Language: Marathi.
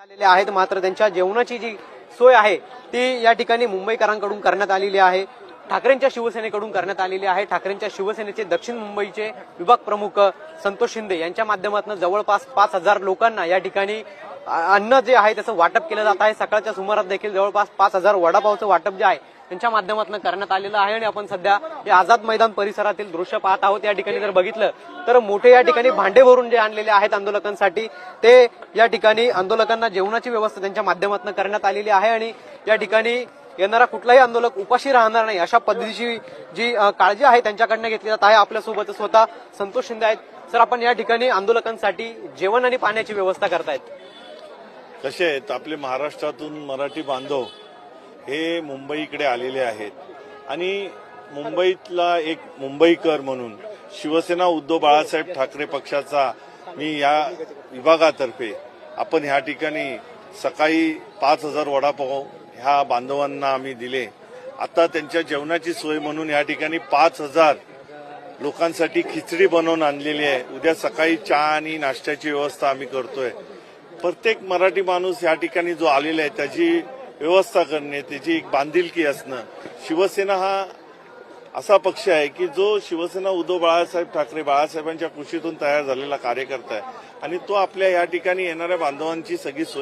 आलेले आहेत. मात्र त्यांच्या जेवणाची जी सोय आहे ती या ठिकाणी मुंबईकरांकडून करण्यात आलेली आहे. ठाकरेंच्या शिवसेनेकडून करण्यात आलेली आहे. ठाकरेंच्या शिवसेनेचे दक्षिण मुंबईचे विभाग प्रमुख संतोष शिंदे यांच्या माध्यमातून जवळपास पाच हजार लोकांना या ठिकाणी अन्न जे आहे त्याचं वाटप केलं जात आहे. सकाळच्या सुमारास देखील जवळपास पाच हजार वडापावचं वाटप जे आहे त्यांच्या माध्यमातून करण्यात आलेलं आहे आणि आपण सध्या या आझाद मैदान परिसरातील दृश्य पाहत आहोत. या ठिकाणी जर बघितलं तर मोठे या ठिकाणी भांडे भरून जे आणलेले आहेत आंदोलकांसाठी ते या ठिकाणी आंदोलकांना जेवणाची व्यवस्था त्यांच्या माध्यमातून करण्यात आलेली आहे आणि या ठिकाणी येणारा कुठलाही आंदोलक उपाशी राहणार नाही अशा पद्धतीची जी काळजी आहे त्यांच्याकडनं घेतली जात आहे. आपल्यासोबत स्वतः संतोष शिंदे आहेत. सर आपण या ठिकाणी आंदोलकांसाठी जेवण आणि पाण्याची व्यवस्था करतायत. कसे आहेत आपले महाराष्ट्रातून मराठी बांधव? हे मुंबईकडे आलेले आहेत. आणि मुंबईतला एक मुंबईकर म्हणून शिवसेना उद्धव बाळासाहेब ठाकरे पक्षाचा मी या विभागातर्फे आपण ह्या ठिकाणी सकाळी पाच हजार वडापाव ह्या बांधवांना आम्ही दिले. आता त्यांच्या जेवणाची सोय म्हणून या ठिकाणी पाच हजार लोकांसाठी खिचडी बनवून आणलेली आहे. उद्या सकाळी चहा आणि नाश्त्याची व्यवस्था आम्ही करतोय. प्रत्येक मराठी माणूस या ठिकाणी जो आलेला आहे त्याची व्यवस्था करणे त्याची एक बांधिलकी असणं. शिवसेना हा असा पक्ष आहे की जो शिवसेना उद्धव बाळासाहेब ठाकरे बाळासाहेबांच्या कृषीतून तयार झालेला कार्यकर्ता आहे. आणि तो आपल्या या ठिकाणी येणाऱ्या बांधवांची सगळी सोय